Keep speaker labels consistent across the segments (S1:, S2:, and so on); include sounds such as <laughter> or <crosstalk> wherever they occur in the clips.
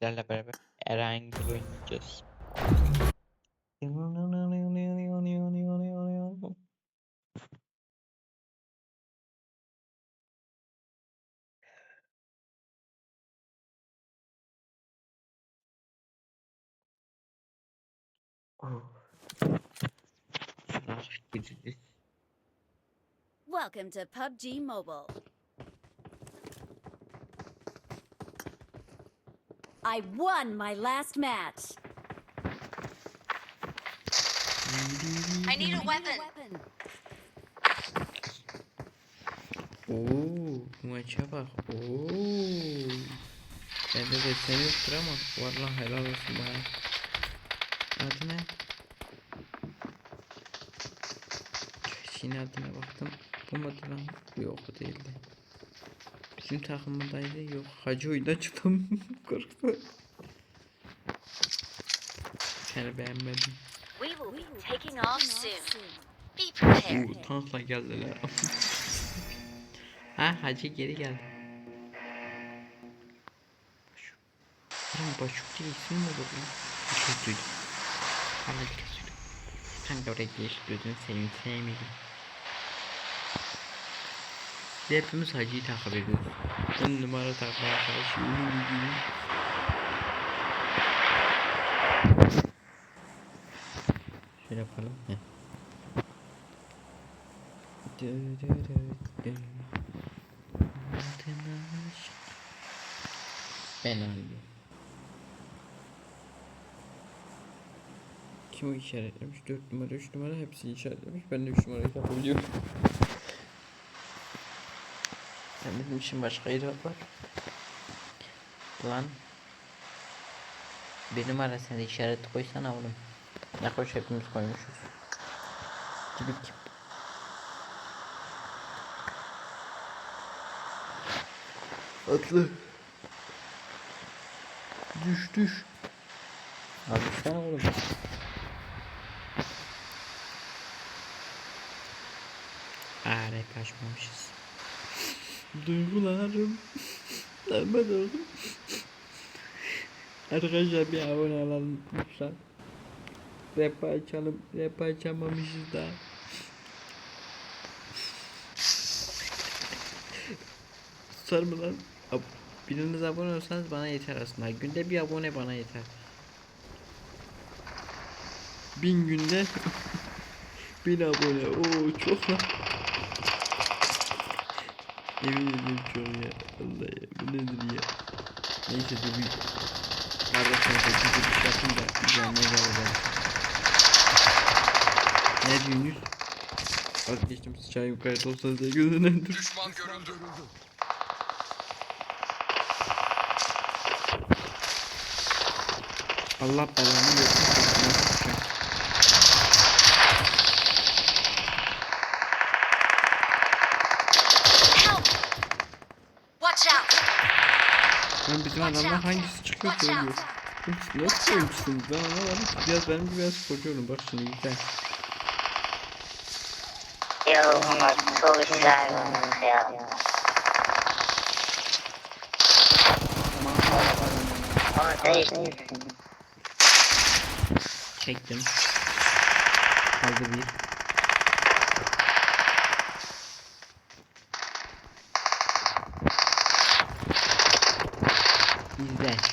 S1: beraber herhangi bir oynayacağız.
S2: Welcome to PUBG Mobile. I won my last match.
S3: I need a weapon.
S1: Oo, bu maça bak. Oo. Bende de sen yoktur ama vallahi helal olsun bana. Adı ne? Yine adına baktım. Bu mu adı lan? Yok o değildi. Bizim takımındaydı. Yok. Hacı oyunda çıktım. <laughs> Korktum. Seni beğenmedim.
S3: We will be taking off soon. Be prepared.
S1: Oo, tankla geldiler. <laughs> ha hacı geri geldi. Başuk. Lan Başuk diye isim mi olur lan? Bir şey duydum. Duydum. Sen de oraya geç gözünü seveyim sevmedim. Biz hepimiz hacıyı takip ediyoruz. On numara takmaya çalışıyor. Şöyle yapalım. Heh. Ben aldım. Kim işaretlemiş? 4 numara 3 numara hepsini işaretlemiş. Ben de 3 numarayı yapabiliyorum. Ben dedim işin başka yeri var. Lan. Bir numara sen işaret koysana oğlum. Ne koş hepimiz koymuşuz. Gibik. Atlı. Düş düş. Abi sen oğlum. Aa rap açmamışız. Duygularım. Darma oğlum. Arkadaşlar bir abone olalım lütfen. Rap açalım. Rap açamamışız daha. Tutar mı lan? Biriniz abone olsanız bana yeter aslında. Günde bir abone bana yeter. Bin günde <laughs> bin abone. Oo çok lan. Yemin ederim çok ya. Allah ya. Bu nedir ya? Neyse dur bir Kardeşim sekiz bir şey yapayım da izlenmeye geleceğim. Ne diyorsunuz? Vazgeçtim sıçağı yukarıda olsanız da gözünden dur.
S4: Düşman görüldü.
S1: Allah belanı versin.
S3: Help! Watch out!
S1: Ben bizim adamlar hangisi çıkıyor söylüyor. Nasıl koymuşsunuz ben anlamadım. Biraz benim gibi biraz koruyorum bak şimdi güzel.
S5: Yo, ama çok güzel olmuş ya.
S1: Çektim. Kaldı bir.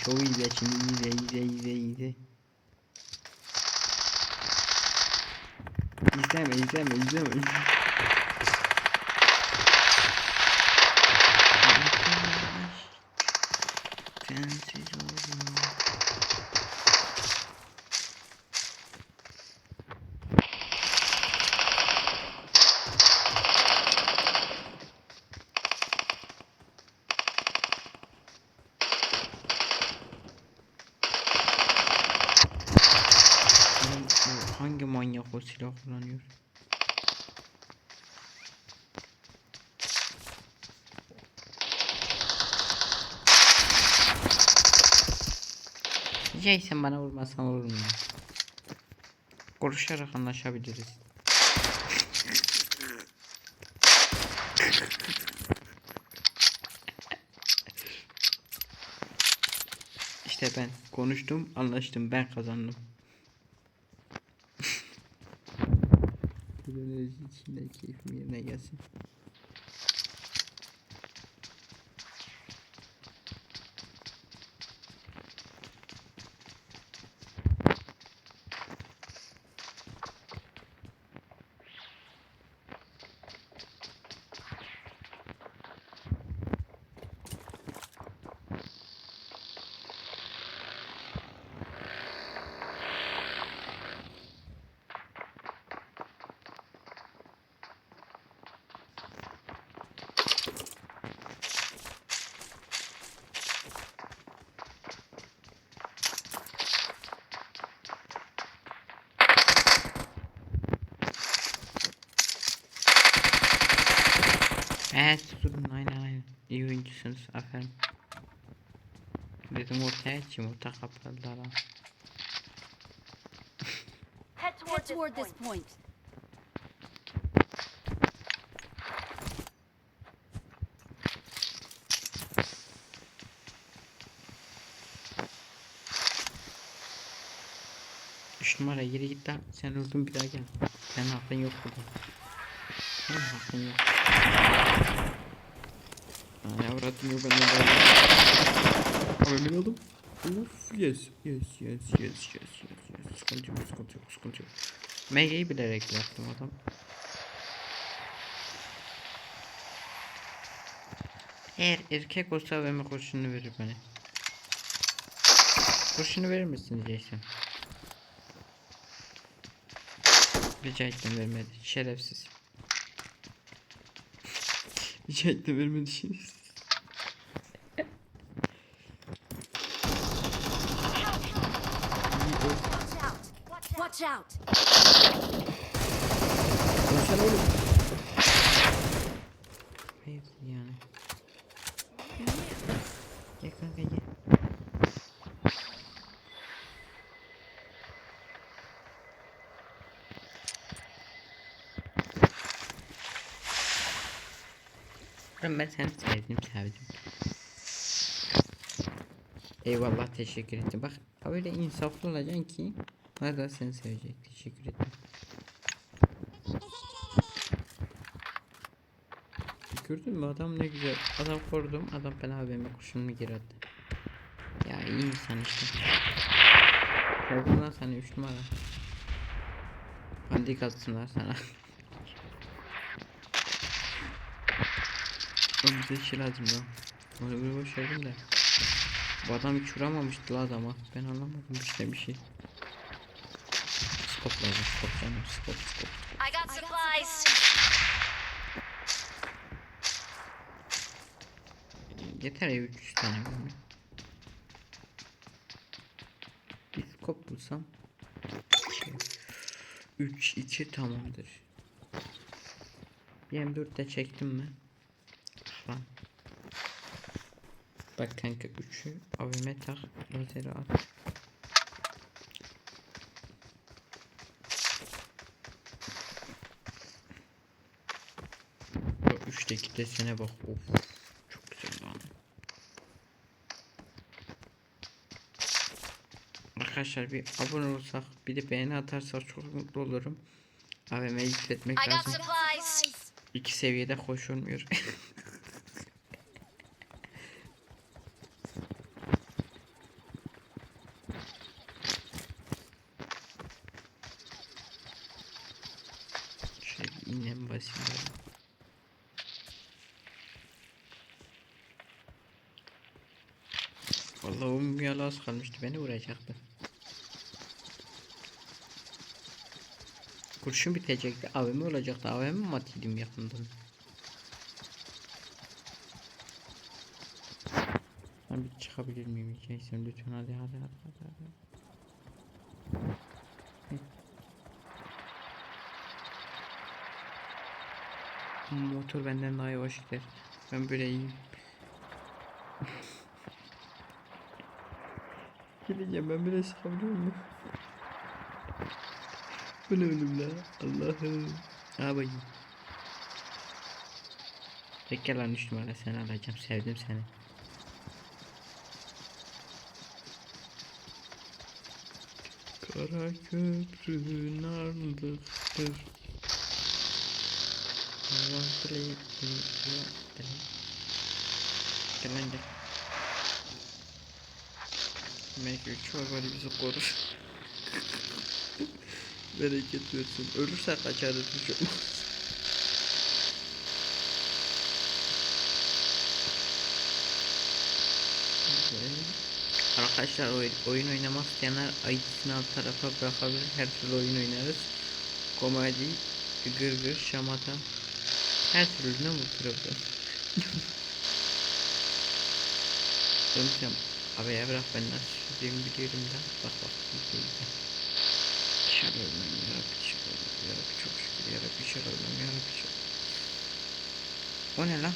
S1: İzle, şovu izle şimdi izle, izle, izle, izle. İzleme, izleme, izleme. Sensiz oldum. Oğlum, bu hangi manyak o silah kullanıyor? Jason bana vurmasan olur mu? Konuşarak anlaşabiliriz. İşte ben konuştum, anlaştım, ben kazandım. Önce içinde keyfim yerine gelsin. İyi oyuncusunuz aferin. Dedim ortaya açayım orta kapadılar ha.
S3: Head toward,
S2: Head toward
S3: this point.
S1: Üç numara geri git lan. Sen öldün bir daha gel. Senin hakkın yok burada. Senin hakkın yok. Aa, ne uğradım yok ben de emin oldum. Uf yes yes yes yes yes yes yes. Sıkıntı yok sıkıntı yok sıkıntı yok. Mege'yi bilerek yaptım adam. Eğer erkek olsa benim kurşunu verir bana. Kurşunu verir misin Jason? Rica ettim vermedi. Şerefsiz. Rica ettim vermedi şerefsiz.
S2: Watch out. Watch out.
S1: Konuşsana oğlum. Hayır yani. Gel kanka gel. Ben ben seni sevdim sevdim. Eyvallah teşekkür ederim. Bak öyle insaflı olacaksın ki Nerede seni sevecek. Teşekkür ederim. Gördün mü adam ne güzel. Adam korudum. Adam bana benim kurşunumu geri attı. Ya iyi insan işte. Sevdim lan seni 3 numara. Hadi atsınlar sana. Oğlum bize şey lazım lan. Onu böyle boş verdim de. Bu adam hiç vuramamıştı la adama. Ben anlamadım işte bir şey. Skop lazım skop canım skop skop.
S3: I got supplies.
S1: Yeter ya 300 tane mermi. Bir skop bulsam. 3 2 tamamdır. Bir M4 de çektim mi? Lan. Bak kanka 3'ü AVM tak lazeri at. O 3'teki desene bak of çok güzel lan. Arkadaşlar bir abone olursak bir de beğeni atarsak çok mutlu olurum. AVM'yi yükletmek lazım. İki seviyede hoş olmuyor. <laughs> Şöyle bir basayım. böyle. Vallahi ummiyalı az kalmıştı beni vuracaktı. Kurşun bitecekti. AVM olacaktı. AVM mi ataydım yakından? Ben bir çıkabilir miyim? Jason lütfen hadi hadi hadi hadi. hadi. Hı. Bu Motor benden daha yavaş gider. Ben böyle iyiyim. <laughs> Gideceğim ben böyle sıkabiliyor muyum? Bu ne ölüm la? Allah'ım. Ha bakayım. Bekle lan 3 numara seni alacağım. Sevdim seni. Kara köprü narlıktır. Allah dileyip Gel lan gel. Belki üç var bari bizi korur. Bereket versin. Ölürsek kaçarız hiç olmaz. Arkadaşlar oy- oyun oynamak isteyenler ID'sini alt tarafa bırakabilir. Her türlü oyun oynarız. Komedi, gırgır, şamata. Her türlü ne problem. <laughs> Döneceğim. Abi bırak ben nasıl süreyim biliyorum da. Bak bak. Dışarı ölmem yarabbi dışarı ölmem yarabbi çok şükür yarabbi dışarı ölmem yarabbi dışarı. O ne lan?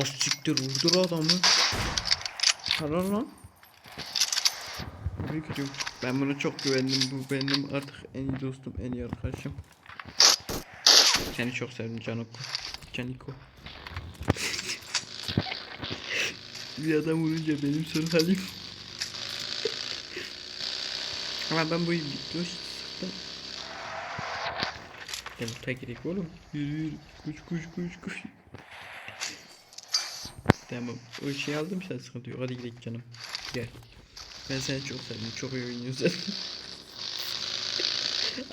S1: Az siktir vurdur adamı. Helal lan. Ben buna çok güvendim. Bu benim artık en iyi dostum, en iyi arkadaşım. Seni çok sevdim Caniko. Caniko. <laughs> Bir adam vurunca benim son halim. Ama ben bu video sıktım. Gel ortaya gidelim oğlum. Yürü yürü. Kuş kuş kuş kuş. Tamam. O şey aldım sen sıkıntı yok. Hadi gidelim canım. Gel. Ben seni çok sevdim. Çok iyi oynuyorsun.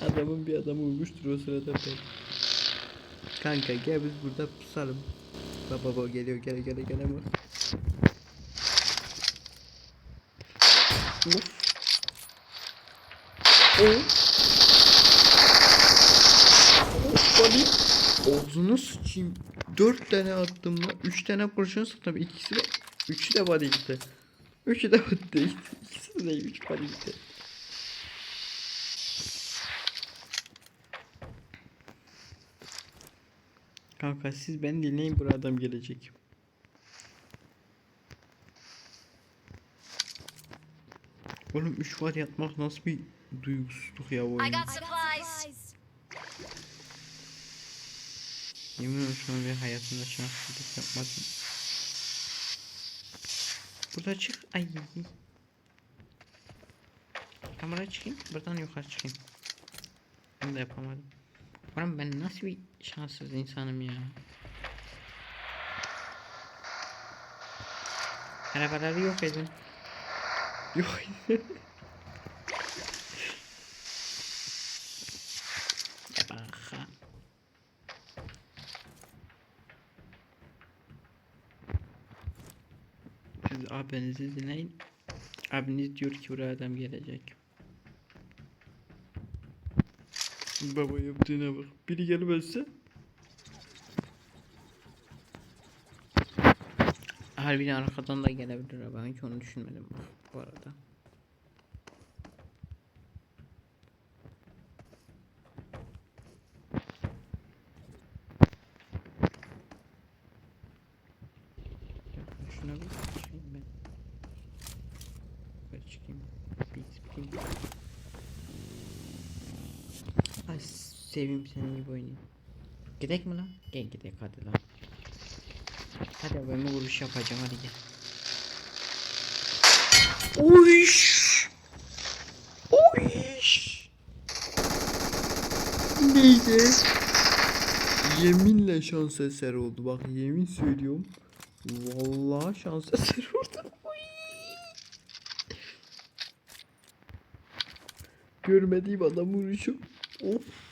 S1: Adamın bir adamı vurmuştur o sırada ben. Kanka gel biz burada pusalım. Baba baba geliyor gele gele gele mi? Of. Of. Of. Ağzını sıçayım. Dört tane attım lan. Üç tane kurşun sıktım. İkisi de. Üçü de body gitti. Üçü de body değil. İkisi de değil. Üç body gitti. Kanka siz beni dinleyin buraya adam gelecek. Oğlum 3 var yatmak nasıl bir duygusuzluk ya bu
S3: I
S1: oyun.
S3: got supplies.
S1: Yemin şuna bir hayatımda şanssızlık yapmadım. Burada çık. Ay. Buraya çıkayım. Buradan yukarı çıkayım. Bunu da yapamadım. Oğlum ben nasıl bir şanssız insanım ya. Arabaları yok edin. Yok edin. <laughs> Ya bak ha. Siz abinizi dinleyin. Abiniz diyor ki buraya adam gelecek. Baba yaptığına bak. Biri gelmezse. Harbiden arkadan da gelebilir. Ben hiç onu düşünmedim bu arada. Ya Şuna bir çıkayım ben. Yukarı çıkayım. Bir çıkayım. Ay seveyim seni iyi oynayayım. Gidek mi lan? Gel gidek hadi lan. Hadi ben bir vuruş yapacağım hadi gel. Uyş. Uyş. Neydi? Yeminle şans eseri oldu. Bak yemin söylüyorum. Vallahi şans <laughs> eseri oldu. Uy. Görmediğim adam vuruşum. Of.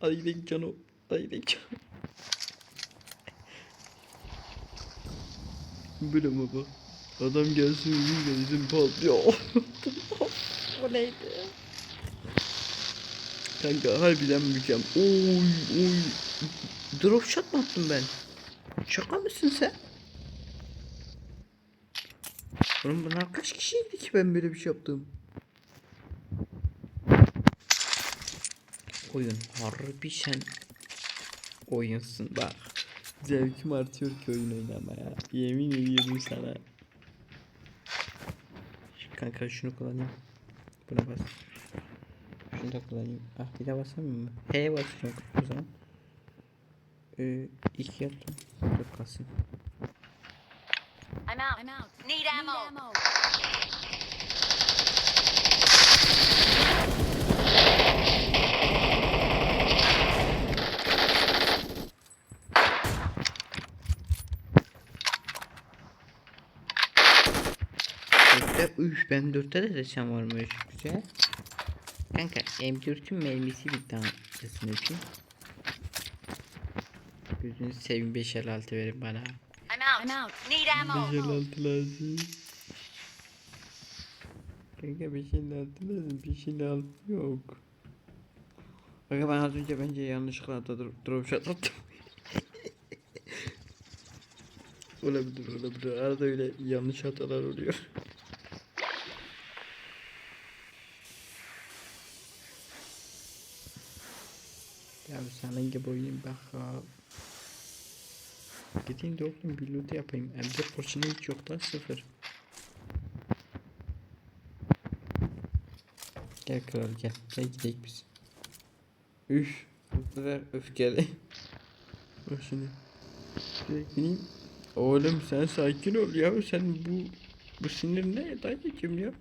S1: Hadi gidelim canım. Hadi gidelim canım. Böyle bak? Adam gelsin vurunca bizim patlıyor. o neydi? Kanka harbiden mükemmel. Oy oy. Drop shot mı attım ben? Şaka mısın sen? Oğlum bunlar kaç kişiydi ki ben böyle bir şey yaptım? oyun. Harbi sen oyunsun bak. Zevkim artıyor ki oyun oynamaya. Yemin ediyorum sana. Kanka şunu kullanayım. Buna bas. Şunu da kullanayım. Ah bir de basamıyor mu? He basacağım o zaman. Ee, iki yaptım. Dur kalsın.
S3: I'm out.
S2: I'm out.
S3: Need ammo.
S1: Need ammo. M4'te de seçen varmış. Güzel. Kanka M4'ün mermisi bitti anasını için. Gözünü seveyim 5 el altı verin bana.
S3: I'm out.
S2: I'm.
S3: Need ammo.
S1: 5 el altı lazım. Kanka 5 el altı lazım. 5 el altı yok. Kanka ben az önce bence yanlışlıkla atladım. Drop shot attım. <laughs> olabilir olabilir. Arada öyle yanlış hatalar oluyor. Ya senin gibi oyun bak ha. Gideyim de oğlum bir loot yapayım. Evde porçunu hiç yok da sıfır. Gel kral gel. Gel gidelim biz. Üf. Bu kadar öfkeli. <laughs> Bak şimdi. Bineyim. Oğlum sen sakin ol ya. Sen bu bu sinir ne dayıcım ya?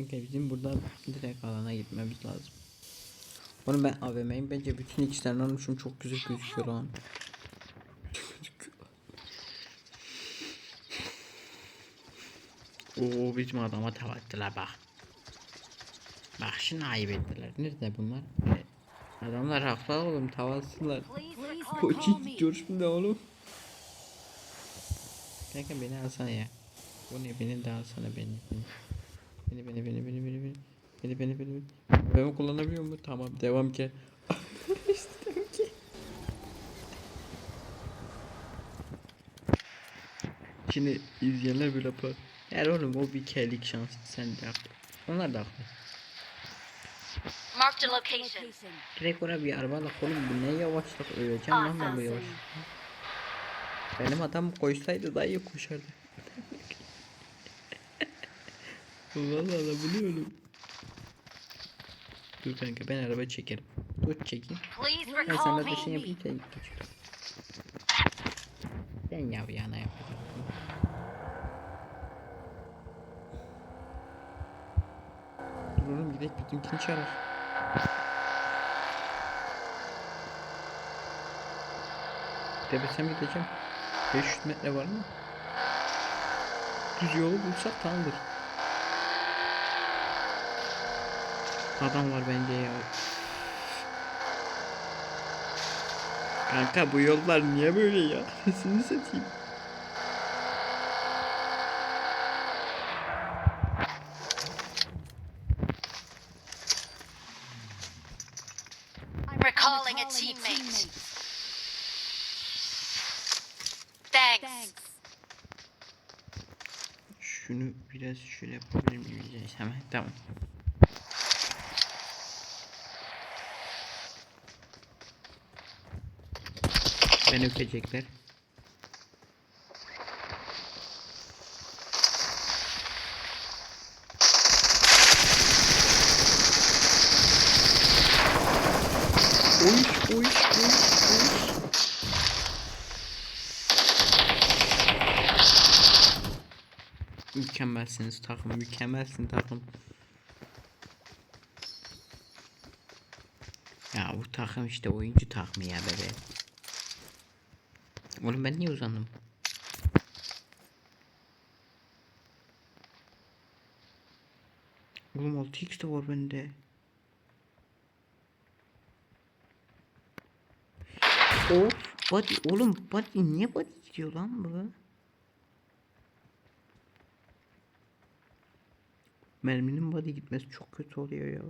S1: Kanka bizim buradan direkt alana gitmemiz lazım. Oğlum ben AVM'yim bence bütün içlerini almışım çok güzel gözüküyor lan. <laughs> Oo bizim adama tava ettiler bak. Bak şimdi ayıp ettiler. Nerede bunlar? Adamlar haklı oğlum tavasılar. Koçik coşkun da oğlum. Kanka beni alsana ya. Bu ne beni de alsana beni. Beni beni beni beni beni beni. Beni beni beni beni. Ben kullanabiliyor mu? Tamam devam ki. <laughs> İstemem ki. Şimdi izleyenler böyle yapar. Eğer oğlum o bir kelik şans sen de haklı. Onlar da haklı.
S3: Marked a location.
S1: Direkt oraya bir arabayla oğlum bu ne yavaşlık öleceğim lan ben bu yavaş. Benim adam koşsaydı daha iyi koşardı. Da ne oğlum? Dur kanka ben araba çekerim. Dur çekeyim. Ben sana
S3: me.
S1: dışını yapayım sen geç. Sen yav yana yapacaksın. Dur oğlum gidelim bizimkini çağır. Tepesem gideceğim. 500 metre var mı? Düz yolu bulsak tamamdır. Adam var bence ya. Kanka bu yollar niye böyle ya? <laughs> Seni satayım.
S3: Recalling a teammate. Thanks.
S1: Şunu biraz şöyle yapabilir miyiz? Hemen tamam. Ben öpecekler. Oy oy oy oy. Mükemmelsiniz takım, mükemmelsin takım. Ya bu takım işte oyuncu takımı ya bebe. Oğlum ben niye uzandım? Oğlum 6x de var bende. Of body oğlum body niye body gidiyor lan bu? Merminin body gitmesi çok kötü oluyor ya.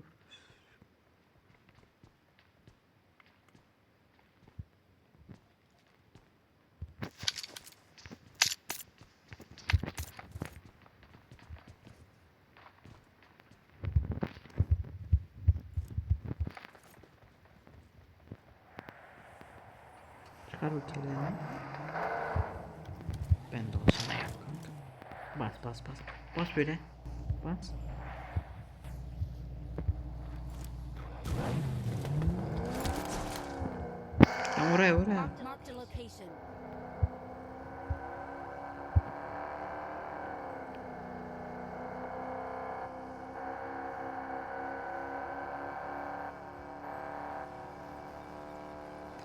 S1: O kellerini. Ben de olsana ya kanka. Bas bas bas. Bas böyle. Bas. Lan oraya oraya.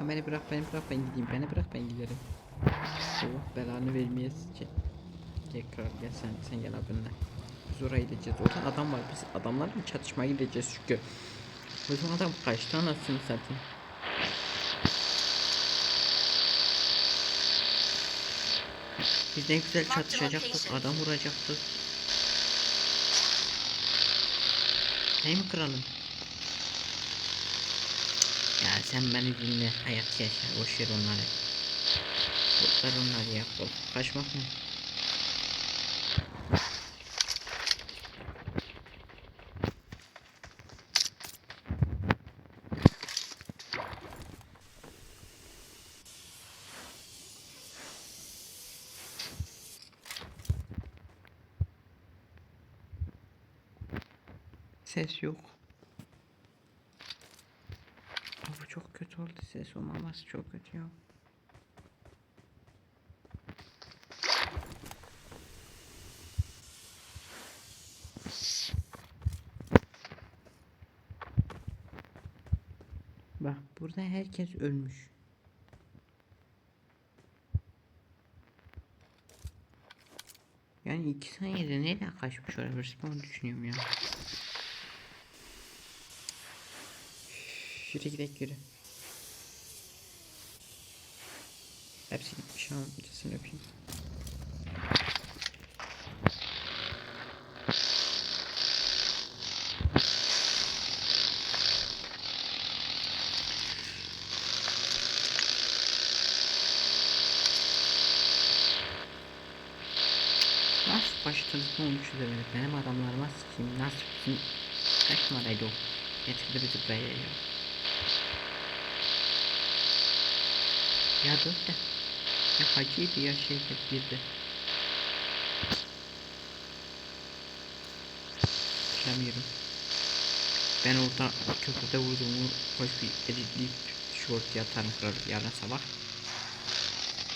S1: Beni bırak beni bırak ben gideyim beni bırak ben giderim. Allah belanı vermeyesice. Gel kral gel sen sen gel abinle. Biz oraya gideceğiz. Orada adam var biz adamlarla çatışmaya gideceğiz çünkü. Bizim adam kaçtı anasını satayım. Biz ne güzel çatışacaktık adam vuracaktık. Mi kralım? Ya sen beni dinle hayat yaşa boş ver onları. Kurtar onları ya kork kaçmak mı? Ses yok. Aa, Bu çok kötü olmaması çok kötü ya. Bak burada herkes ölmüş. Yani iki saniyede neyle kaçmış olabilir ben onu düşünüyorum ya. Yürü gidelim yürü. Hepsi gitmiş ama ikisini öpeyim. Nasıl başladınız ne olmuş demedik. Benim adamlarıma sikeyim. Nasıl bizim kaç numaraydı o? Getirdi bizi buraya ya. Ya dur da. Ya hacıydı ya şey birdi. Ben orada köprüde vurduğumu hoş bir editleyip short yatarım kral yarın sabah.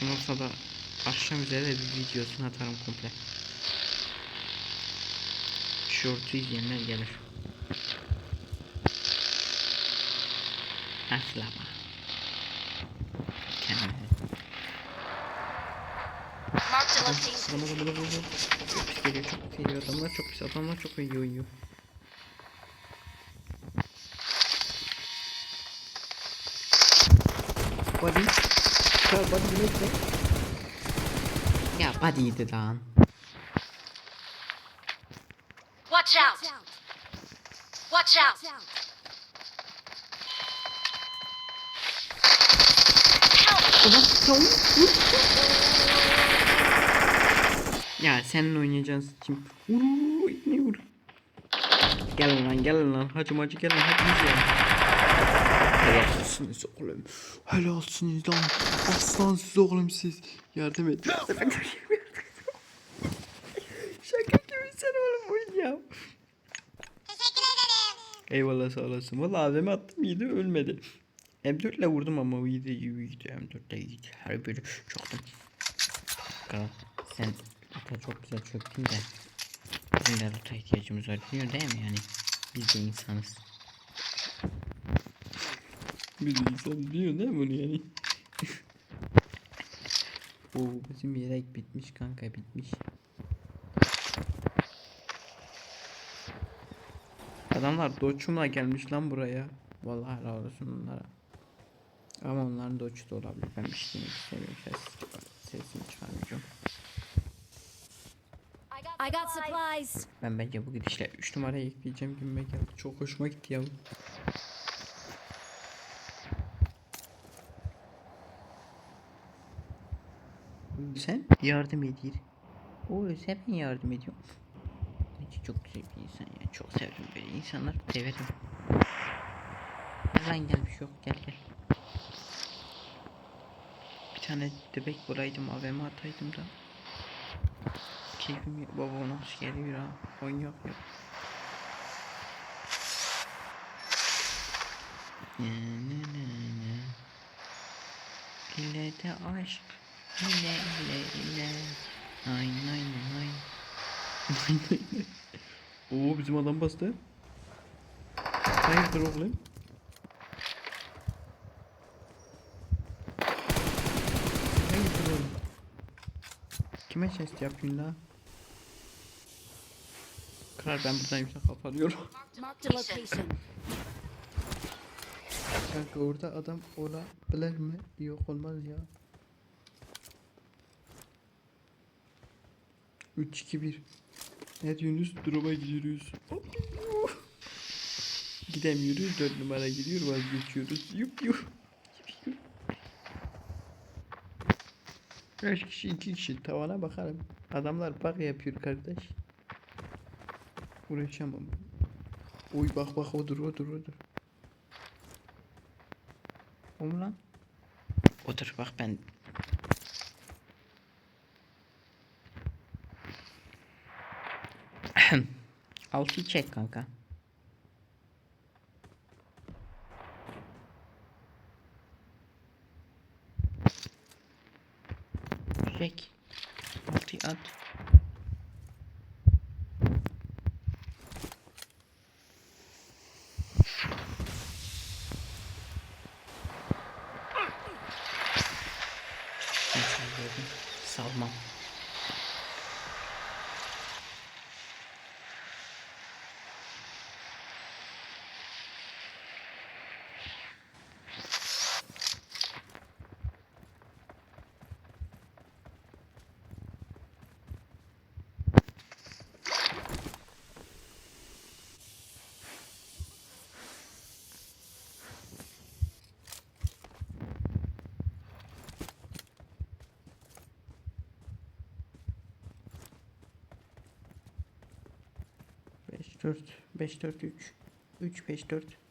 S1: Ondan sonra akşam üzere bir videosunu atarım komple. Short'u izleyenler gelir. Asla ama. Kendine.
S3: Marked a location.
S1: Sıramada bunu buldum. Çok pis geliyor, çok pis geliyor. Adamlar çok pis, adamlar çok iyi oynuyor. Body. Ya body neyse. Ya body'ydi lan.
S3: Watch out!
S2: Watch out!
S3: Watch out!
S2: Watch out!
S1: Ulan sen Ya senin oynayacağın kim? Vur ne vur? Gel lan gel lan hacı macı gel lan hepiniz ya. Helalsiniz oğlum. Helalsiniz lan. Aslansız oğlum siz. Yardım et. Şaka gibi sen oğlum oyun ya. Eyvallah sağ olasın. Valla AVM attım iyiydi ölmedi. M4 ile vurdum ama iyiydi iyiydi. M4 de iyiydi. Her biri çoktum. Kral sen ata çok güzel çöktün de. Bizim de ata ihtiyacımız var. Biliyor değil mi yani? Biz de insanız. Biz de insan biliyor değil mi bunu yani? <laughs> Oo bizim yelek bitmiş kanka bitmiş. Adamlar doçumla gelmiş lan buraya. Vallahi helal olsun onlara. Ama onların doçu da olabilir. Ben bir şey demek istemiyorum. Ses, sesini çıkarmayacağım.
S2: I got supplies.
S1: Ben bence bu gidişle 3 numaraya ekleyeceğim gibime geldi. Çok hoşuma gitti ya. Sen yardım edir. O sen yardım ediyorum. Çok güzel bir insan ya. Çok sevdim böyle insanlar. Severim. Lan gel bir şey yok. Gel gel. Bir tane debek bulaydım AVM ataydım da. Keyfim yok. Baba nasıl geliyor ha? Oyun yok yok. İle de aşk. İle ile ile. Nay nay nay. Nay <laughs> nay nay. Oo bizim adam bastı. Hayırdır oğlum? Hayırdır oğlum? Kime chest yapıyorsun la? Kral ben buradan yüksek
S2: location.
S1: Kanka orada adam olabilir mi? Yok olmaz ya. 3 2 1 Ne diyorsunuz? Drop'a gidiyoruz. <laughs> Gidemiyoruz. 4 numara gidiyor vazgeçiyoruz. Yup yup. Kaç kişi? 2 kişi. Tavana bakalım. Adamlar bak yapıyor kardeş. Uğraşamam. Uy bak bak odur odur odur. O mu lan? Otur bak ben. <clears throat> Altı çek kanka. 4 5 4 3 3 5 4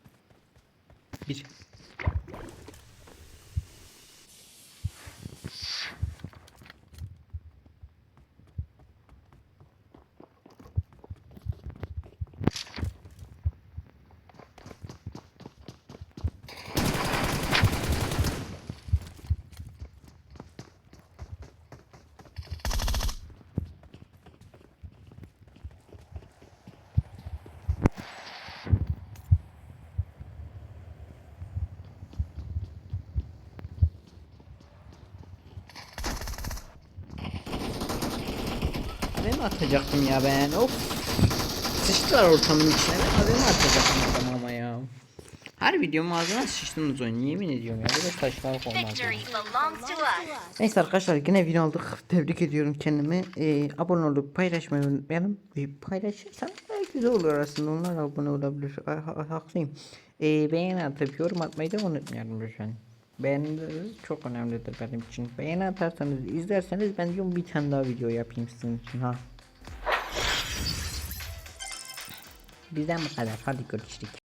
S1: atacaktım ya ben? Of. Sıçtılar ortamın içine. Ben mi atacaktım adam ama ya. Her videomun ağzına sıçtınız oyun. Yemin ediyorum ya. Böyle taşlar olmaz. Neyse arkadaşlar yine win aldık. Tebrik ediyorum kendimi. Ee, abone olup paylaşmayı unutmayalım. Ee, paylaşırsan daha güzel olur aslında. Onlar abone olabilir. Ha- ha- haklıyım. Ee, beğeni atıp yorum atmayı da unutmayalım lütfen. Beğenileriniz çok önemlidir benim için. Beğeni atarsanız, izlerseniz ben diyorum bir tane daha video yapayım sizin için ha. Bizden bu kadar. Hadi görüşürüz.